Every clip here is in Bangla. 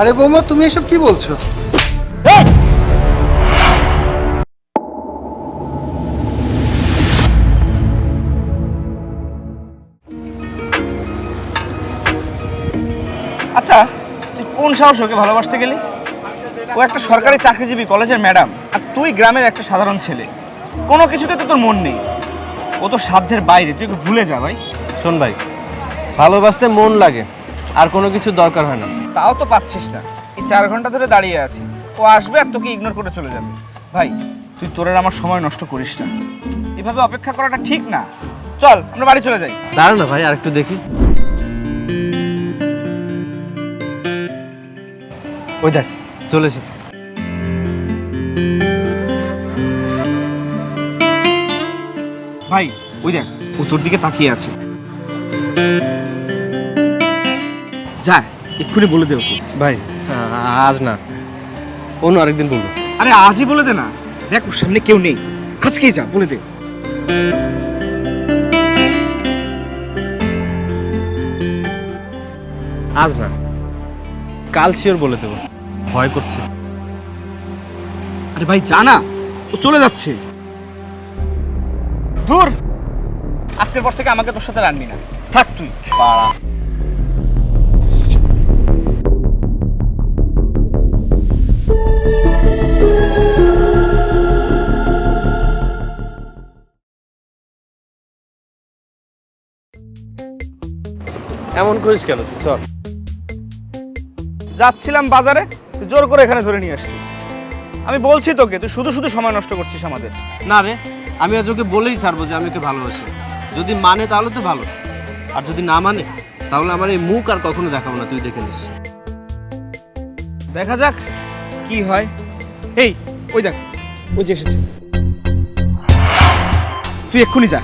আরে বৌমা তুমি এসব কি বলছো? আচ্ছা তুই কোন সাহস ওকে ভালোবাসতে গেলি? ও একটা সরকারি চাকরিজীবী কলেজের ম্যাডাম আর তুই গ্রামের একটা সাধারণ ছেলে। কোনো কিছুতে তো তোর মন নেই। ও তো সাধ্যের বাইরে তুই ওকে ভুলে যা ভাই। শোন ভাই ভালোবাসতে মন লাগে। আর কোনো কিছু দরকার হয় না। তাও তো পাচ্ছিস না। এই চার ঘণ্টা ধরে দাঁড়িয়ে আছি। ও আসবে আর তোকে ইগনোর করে চলে যাবে। ভাই তুই তোরের আমার সময় নষ্ট করিস না। এভাবে অপেক্ষা করাটা ঠিক না। চল আমরা বাড়ি চলে যাই। দাঁড়া না ভাই আর একটু দেখি। ওই দেখ চলে এসেছে। ভাই ওই দেখ ও তোর দিকে তাকিয়ে আছে। যা এক্ষুনি বলে দে ওকে। ভাই আজ না অন্য আরেকদিন বলব। আরে আজই বলে দে না। দেখ ওর সামনে কেউ নেই। আজকেই যা বলে দে। আজ না কাল শিওর বলে দেবো। ভয় করছে। আরে ভাই জানা ও চলে যাচ্ছে। দূর! আজকের পর থেকে আমাকে তোর সাথে রাখবি না। থাক তুই। পাড়া। এমন করিস কেন তুই? চল। যাচ্ছিলাম বাজারে তুই জোর করে এখানে ধরে নিয়ে আসলি। আমি বলছি তোকে তুই শুধু শুধু সময় নষ্ট করছিস আমাদের। না রে আমি আজ ওকে বলেই ছাড়বো যে আমি ওকে ভালোবাসি। যদি মানে তাহলে তো ভালো। আর যদি না মানে তাহলে আমার এই মুখ আর কখনো দেখাবো না তুই দেখে নিস। দেখা যাক কি হয়। এই ওই দেখ ওই যে এসেছে। তুই এক্ষুনি যা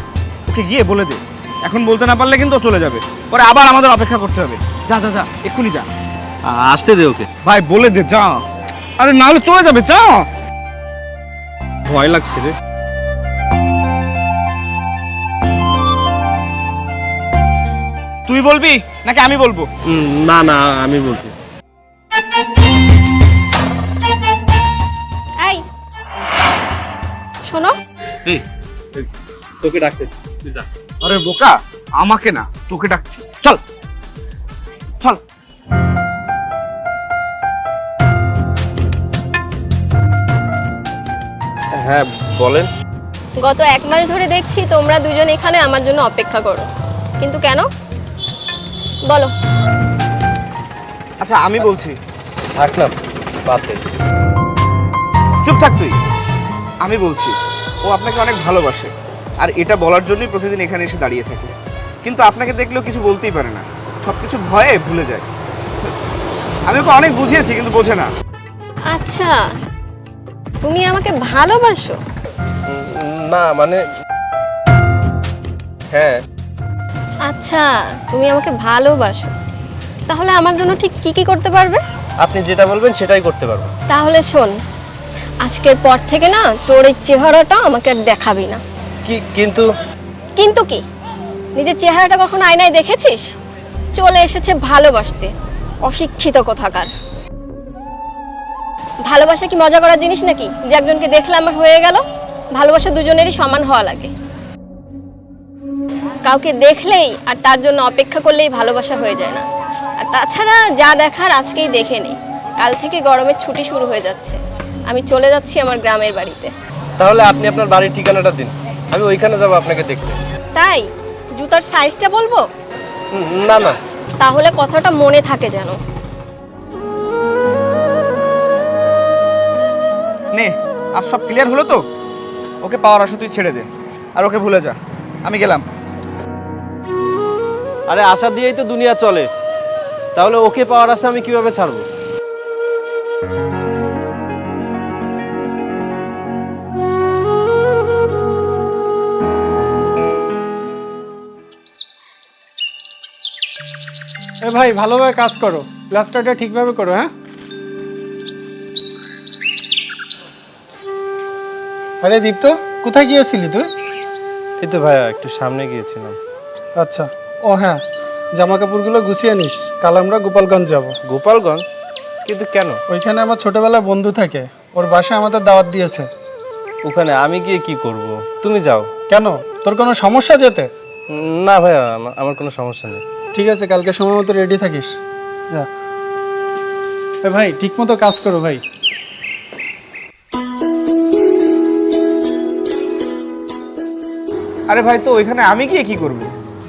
ওকে গিয়ে বলে দে। এখন বলতে না পারলে কিন্তু ও চলে যাবে। পরে আবার আমাদের অপেক্ষা করতে হবে। যা যা যা এক্ষুনি যা। আসতে দে ওকে। ভাই বলে দে যা। আরে না হলে চলে যাবে যা। ভয় লাগছে রে। তুই বলবি নাকি আমি বলব? না না আমি বলছি। এই শোনো। এই তোকে ডাকতে তুই যা। আরে বোকা আমাকে না তোকে ডাকছি। চল। চল। হ্যাঁ বলেন। গত এক মাস ধরে দেখছি তোমরা দুজন এখানে আমার জন্য অপেক্ষা করো। কিন্তু কেন? বলো। আচ্ছা আমি বলছি। থাক না বাদ দে। চুপ থাক তুই। আমি বলছি ও আপনাকে অনেক ভালোবাসে। আর এটা বলার জন্যই প্রতিদিন এখানে এসে দাঁড়িয়ে থাকে। কিন্তু আপনাকে দেখলেও কিছু বলতেই পারে না। সব কিছু ভয়ে ভুলে যায়। আমি ওকে অনেক বুঝিয়েছি কিন্তু বোঝে না। আচ্ছা তুমি আমাকে ভালোবাসো? না মানে হ্যাঁ। আচ্ছা তুমি আমাকে ভালোবাসো। তাহলে আমার জন্য ঠিক কি কি করতে পারবে? আপনি যেটা বলবেন সেটাই করতে পারব। তাহলে শোন আজকের পর থেকে না তোর এই চেহারাটা আমাকে আর দেখাবি না। কি কিন্তু? কিন্তু কি? নিজের চেহারাটা কখনো আয়নায় দেখেছিস? চলে এসেছে ভালোবাসতে। অশিক্ষিত কোথাকার। ভালোবাসা কি মজা করার জিনিস নাকি? যে একজনকে দেখলে আমার হয়ে গেল ভালোবাসা দুজনেরই সমান হওয়া লাগে। কাউকে দেখলেই আর তার জন্য অপেক্ষা করলেই ভালোবাসা হয়ে যায় না। আর তাছাড়া যা দেখার আজকেই দেখে নি। কাল থেকে গরমের ছুটি শুরু হয়ে যাচ্ছে। আমি চলে যাচ্ছি আমার গ্রামের বাড়িতে। তাহলে আপনি আপনার বাড়ির ঠিকানাটা দিন। আমি ওইখানে যাব আপনাকে দেখতে। তাই? জুতার সাইজটা বলব? না না। তাহলে কথাটা মনে থাকে যেন। নে আর সব ক্লিয়ার হলো তো? ওকে পাওয়ার আশা তুই ছেড়ে দে আর ওকে ভুলে যা। আমি গেলাম। আরে আশা দিয়েই তো দুনিয়া চলে। তাহলে ওকে পাওয়ার আশা আমি কীভাবে ছাড়বো? এ ভাই ভালোভাবে কাজ করো। প্লাস্টারটা ঠিকভাবে করো হ্যাঁ? আরে দীপ্ত কোথায় গিয়েছিলি তুই? এই তো ভাইয়া একটু সামনে গিয়েছিলাম। আচ্ছা। ও হ্যাঁ জামা কাপড়গুলো গুছিয়ে নিস। কাল আমরা গোপালগঞ্জ যাব। গোপালগঞ্জ? কিন্তু কেন? ওইখানে আমার ছোটবেলার বন্ধু থাকে। ওর বাসায় আমাদের দাওয়াত দিয়েছে। ওখানে আমি গিয়ে কি করব? তুমি যাও। কেন? তোর কোনো সমস্যা যেতে? না ভাইয়া আমা- আমার কোনো সমস্যা নেই। ঠিক আছে কালকে সময় মতো রেডি থাকিস। যা। এ ভাই ঠিক মতো কাজ করো ভাই। আরে ভাই তো ওইখানে আমি গিয়ে কি করব?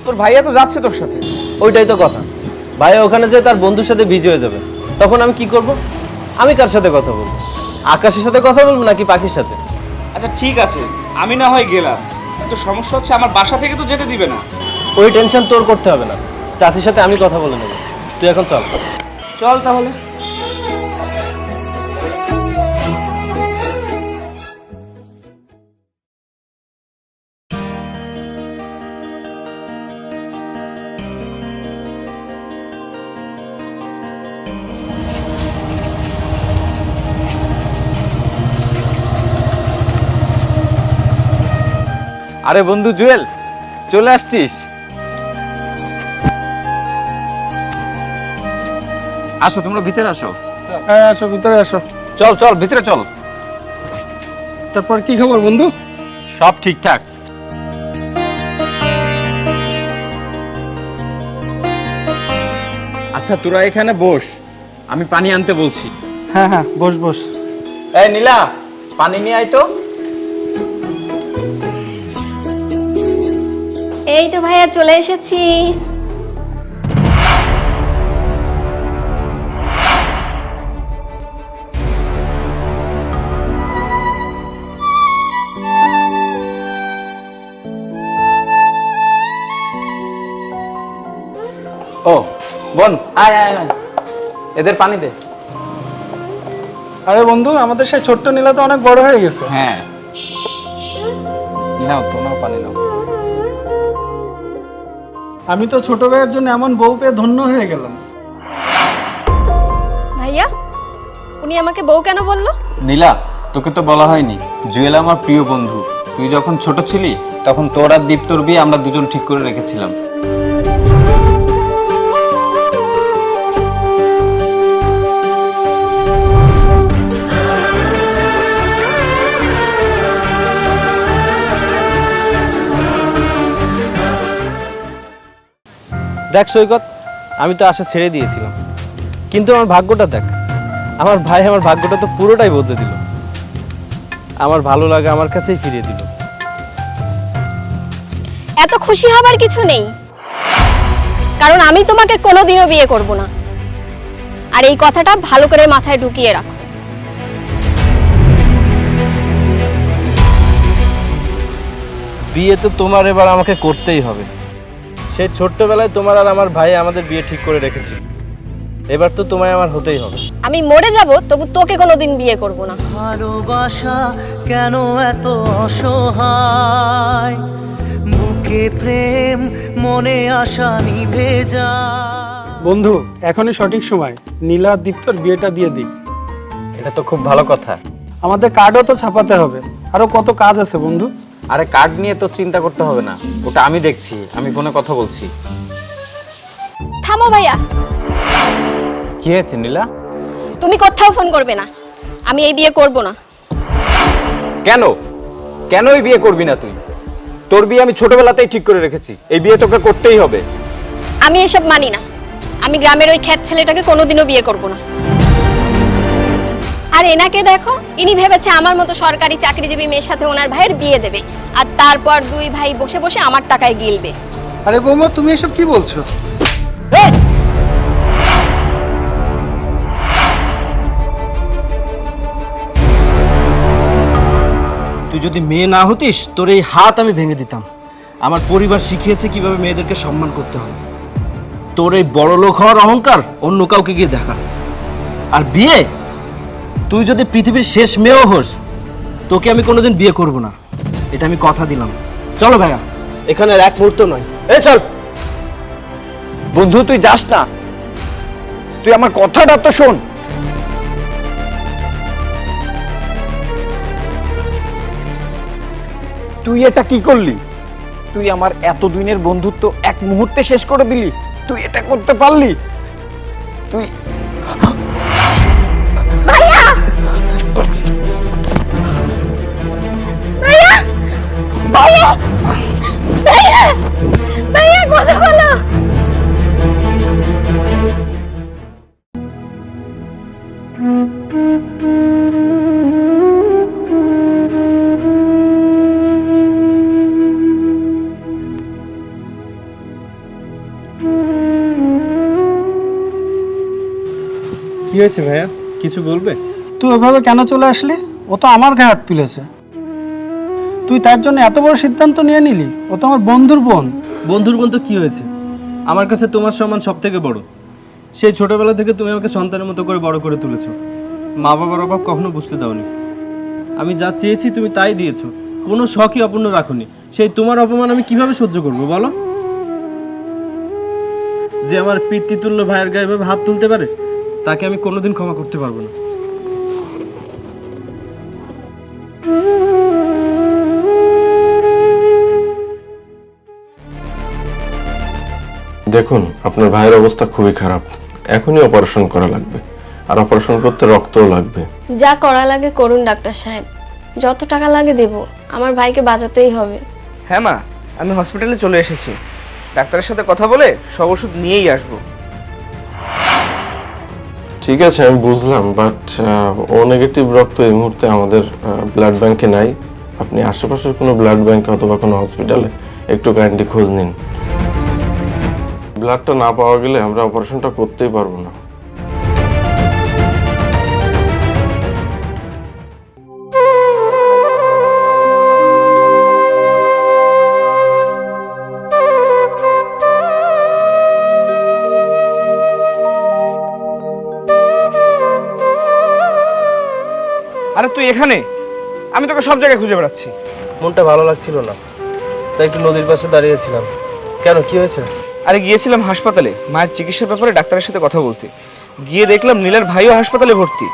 তোর ভাইয়া তো যাচ্ছে তোর সাথে। ওইটাই তো কথা। ভাই ওখানে যে তার বন্ধুর সাথে বিজি হয়ে যাবে। তখন আমি কি করব? আমি কার সাথে কথা বলব? আকাশের সাথে কথা বলব নাকি পাখির সাথে? আচ্ছা ঠিক আছে। আমি না হয় গেলাম। তো সমস্যা হচ্ছে আমার বাসা থেকে তো যেতে দিবে না। ওই টেনশন তোর করতে হবে না। চাষির সাথে আমি কথা বলে নেব। তুই এখন চল। চল তাহলে। আরে বন্ধু জুয়েল চলে আসছিস? আসো তোমরা ভিতরে আসো। হ্যাঁ আসো ভিতরে আসো। চল চল ভিতরে চল। তারপর কি খবর বন্ধু? সব ঠিকঠাক। আচ্ছা তোরা এখানে বস আমি পানি আনতে বলছি। হ্যাঁ হ্যাঁ বস বস। এই নীলা পানি নিয়ে আয় তো। এই তো ভাইয়া চলে এসেছি। ও বোন। আয় আয় আয় এদের পানি দে। আরে বন্ধু আমাদের সেই ছোট্ট নীলা তো অনেক বড় হয়ে গেছে। হ্যাঁ। নাও তোমরাও পানি নাও। আমি তো ছোট ভাইয়ের জন্য এমন বউ পেয়ে ধন্য হয়ে গেলাম। ভাইয়া উনি আমাকে বউ কেন বলল? নীলা তোকে তো বলা হয়নি। জুয়েল আমার প্রিয় বন্ধু। তুই যখন ছোট ছিলি তখন তোর আর দীপ্তর বিয়ে আমরা দুজন ঠিক করে রেখেছিলাম। দেখ সৈকত আমি তো আশা ছেড়ে দিয়েছিলাম। কিন্তু আমার ভাগ্যটা দেখ আমার ভাই আমার ভাগ্যটা তো পুরোটাই বদলে দিল। আমার ভালো লাগে আমার কাছেই ফিরিয়ে দিল। এত খুশি হবার কিছু নেই। কারণ আমি তোমাকে কোনোদিনও বিয়ে করব না। আর এই কথাটা ভালো করে মাথায় ঢুকিয়ে রাখো। বিয়ে তো তোমার এবার আমাকে করতেই হবে। সেই ছোট্টবেলায় তোমার আর আমার ভাই আমাদের বিয়ে ঠিক করে রেখেছি। এবার তো তোমায় আমার হতেই হবে। আমি মরে যাব তবু তোকে কোনোদিন বিয়ে করব না। ভালোবাসা কেন এত অসহায়? বুকে প্রেম মনে আশা নিভে যায়। বন্ধু এখনই সঠিক সময়। নীলা দীপ্তর বিয়েটা দিয়ে দিই। এটা তো খুব ভালো কথা। আমাদের কার্ডও তো ছাপাতে হবে। আরও কত কাজ আছে বন্ধু? আরে কার্ড নিয়ে তো চিন্তা করতে হবে না। ওটা আমি দেখছি আমি ফোনে কথা বলছি। থামো ভাইয়া। কি হয়েছে নীলা? তুমি কোথাও ফোন করবে না। আমি এই বিয়ে করব না। কেন? কেনই বিয়ে করবি না তুই? তোর বিয়ে আমি ছোটবেলাতেই ঠিক করে রেখেছি। এই বিয়ে তোকে করতেই হবে। আমি এসব মানি না। আমি গ্রামের ওই খ্যাত ছেলেটাকে কোনোদিনও বিয়ে করব না। আর এনাকে দেখো ইনি ভেবেছে আমার মতো সরকারি চাকরিজীবী মেয়ের সাথে ওনার ভাইয়ের বিয়ে দেবে। আর তারপর দুই ভাই বসে বসে আমার টাকায় গিলবে। আরে বৌমা তুমি এসব কি বলছো? তুই যদি মেয়ে না হতিস তোর এই হাত আমি ভেঙে দিতাম। আমার পরিবার শিখিয়েছে কীভাবে মেয়েদেরকে সম্মান করতে হয়। তোর এই বড় লোক হওয়ার অহংকার অন্য কাউকে গিয়ে দেখা। আর বিয়ে তুই যদি পৃথিবীর শেষ মেয়েও হোস, তোকে আমি কোনোদিন বিয়ে করব না। এটা আমি কথা দিলাম। চলো ভাইয়া। এখানে আর এক মুহূর্ত নয়। এই চল। বন্ধু, তুই যাস না। তুই আমার কথাটা তো শোন। তুই এটা কি করলি? তুই আমার এত দিনের বন্ধুত্ব এক মুহূর্তে শেষ করে দিলি। তুই এটা করতে পারলি? তুই ভাইয়া! ভাইয়া কথা কি হয়েছে ভাইয়া? কিছু বলবে? তুই ওভাবে কেন চলে আসলি? ও তো আমার গায়ে হাত তুলেছে। তুই তার জন্য এত বড় সিদ্ধান্ত নিয়ে নিলি? ও তো আমার বন্ধুর বোন। বন্ধুর বোন তো কি হয়েছে? আমার কাছে তোমার সম্মান সব থেকে বড়। সেই ছোটবেলা থেকে তুমি আমাকে সন্তানের মতো করে বড় করে তুলেছো। মা বাবার অভাব কখনো বুঝতে দাওনি। আমি যা চেয়েছি তুমি তাই দিয়েছ। কোনো শখই অপূর্ণ রাখোনি। সেই তোমার অপমান আমি কীভাবে সহ্য করব, বলো? যে আমার পিতৃতুল্য ভাইয়ের গায়ে এভাবে হাত তুলতে পারে, তাকে আমি কোনোদিন ক্ষমা করতে পারব না। দেখুন আপনার ভাইয়ের অবস্থা খুবই খারাপ। এখনই অপারেশন করা লাগবে। আর অপারেশন করতে রক্তও লাগবে। যা করা লাগে করুন ডাক্তার সাহেব। যত টাকা লাগে দেব আমার ভাইকে বাঁচাতেই হবে। হ্যাঁ মা আমি হসপিটালে চলে এসেছি। ডাক্তারের সাথে কথা বলে সব ওষুধ নিয়েই আসব। ঠিক আছে আমি বুঝলাম বাট ও নেগেটিভ রক্ত এই মুহূর্তে আমাদের ব্লাড ব্যাংকে নাই। আপনি আশেপাশের কোনো ব্লাড ব্যাংকে অথবা কোনো হসপিটালে একটু কাইন্ডলি খোঁজ নিন। ব্লাডটা না পাওয়া গেলে আমরা অপারেশনটা করতেই পারব না। আরে তুই এখানে? আমি তোকে সব জায়গায় খুঁজে বেড়াচ্ছি। মনটা ভালো লাগছিল না। তাই একটু নদীর পাশে দাঁড়িয়েছিলাম। কেন কি হয়েছে? আরে গিয়েছিলাম হাসপাতালে মায়ের চিকিৎসার ব্যাপারে ডাক্তারের সাথে কথা বলতে। গিয়ে দেখলাম নীলের ভাইও হাসপাতালে ভর্তি।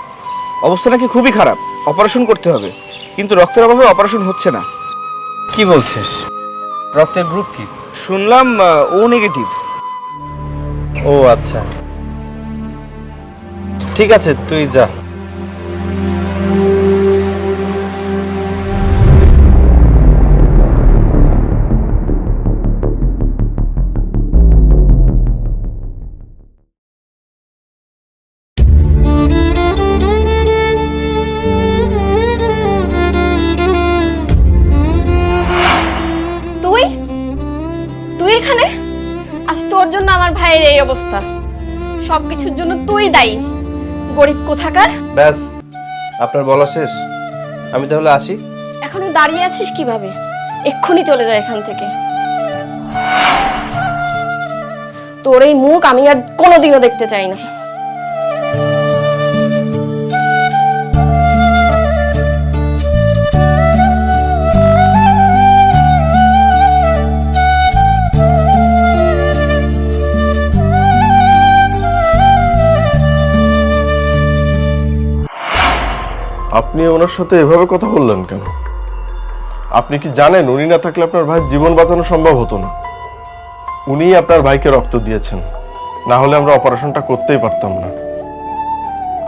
অবস্থা নাকি খুবই খারাপ অপারেশন করতে হবে। কিন্তু রক্তের অভাবে অপারেশন হচ্ছে না। কি বলছিস? রক্তের গ্রুপ কি? শুনলাম ও নেগেটিভ ও আচ্ছা। ঠিক আছে তুই যা। সব কিছুর জন্য তুই দায়ী। গরিব কোথাকার? ব্যাস আপনার বলা শেষ। আমি তাহলে আসি। এখনও দাঁড়িয়ে আছিস কীভাবে? এক্ষুনি চলে যায় এখান থেকে। তোর এই মুখ আমি আর কোনোদিনও দেখতে চাই না। আপনি ওনার সাথে এভাবে কথা বললেন কেন? আপনি কি জানেন উনি না থাকলে আপনার ভাইয়ের জীবন বাঁচানো সম্ভব হতো না? উনিই আপনার ভাইকে রক্ত দিয়েছেন। না হলে আমরা অপারেশনটা করতেই পারতাম না।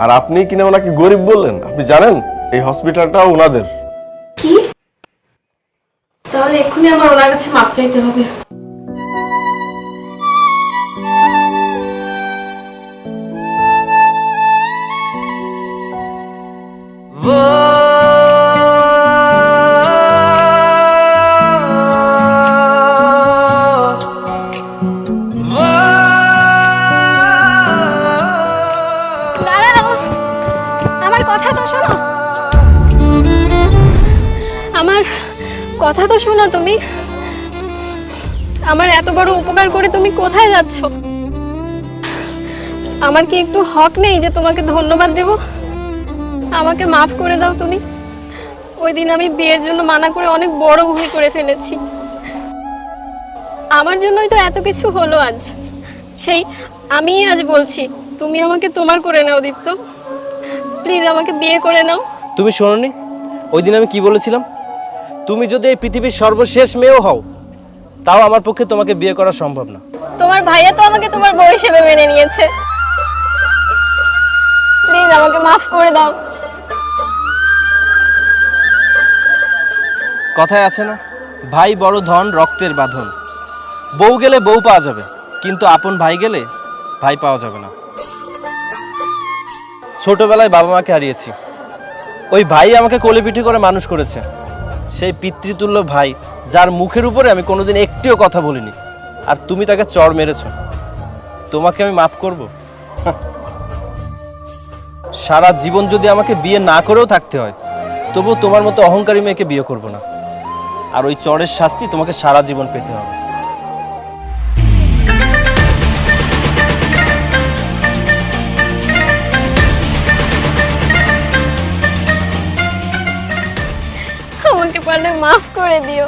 আর আপনি কিনা ওনাকে গরিব বললেন? আপনি জানেন? এই হসপিটালটাও ওনাদের। কি? তাহলে এক্ষুনি আমার ওনার কাছে মাপ চাইতে হবে। কথা তো শোনো তুমি। আমার এত বড় উপকার করে তুমি কোথায় যাচ্ছ? আমার কি একটু হক নেই যে তোমাকে ধন্যবাদ দেব? আমাকে মাফ করে দাও তুমি। ওই দিন আমি বিয়ের জন্য মানা করে অনেক বড় ভুল করে ফেলেছি। আমার জন্যই তো এত কিছু হলো আজ। সেই, আমিই আজ বলছি, তুমি আমাকে তোমার করে নাও, দীপ্ত। প্লিজ আমাকে বিয়ে করে নাও। তুমি শোনোনি? ওই দিন আমি কি বলেছিলাম? তুমি যদি এই পৃথিবীর সর্বশেষ মেয়েও হও তাও আমার পক্ষে তোমাকে বিয়ে করা সম্ভব না। তোমার ভাইয়া তো আমাকে তোমার বউ হিসেবে মেনে নিয়েছে। প্লিজ আমাকে মাফ করে দাও। কথায় আছে না ভাই বড় ধন রক্তের বাঁধন। বউ গেলে বউ পাওয়া যাবে কিন্তু আপন ভাই গেলে ভাই পাওয়া যাবে না। ছোটবেলায় বাবা মাকে হারিয়েছি। ওই ভাই আমাকে কোলে পিঠে করে মানুষ করেছে। সেই পিতৃতুল্য ভাই, যার মুখের উপরে আমি কোনোদিন একটিও কথা বলিনি। আর তুমি তাকে চর মেরেছ। তোমাকে আমি মাফ করব। সারা জীবন যদি আমাকে বিয়ে না করেও থাকতে হয় তবু তোমার মতো অহংকারী মেয়েকে বিয়ে করব না। আর ওই চরের শাস্তি তোমাকে সারা জীবন পেতে হবে। মাফ করে দিও।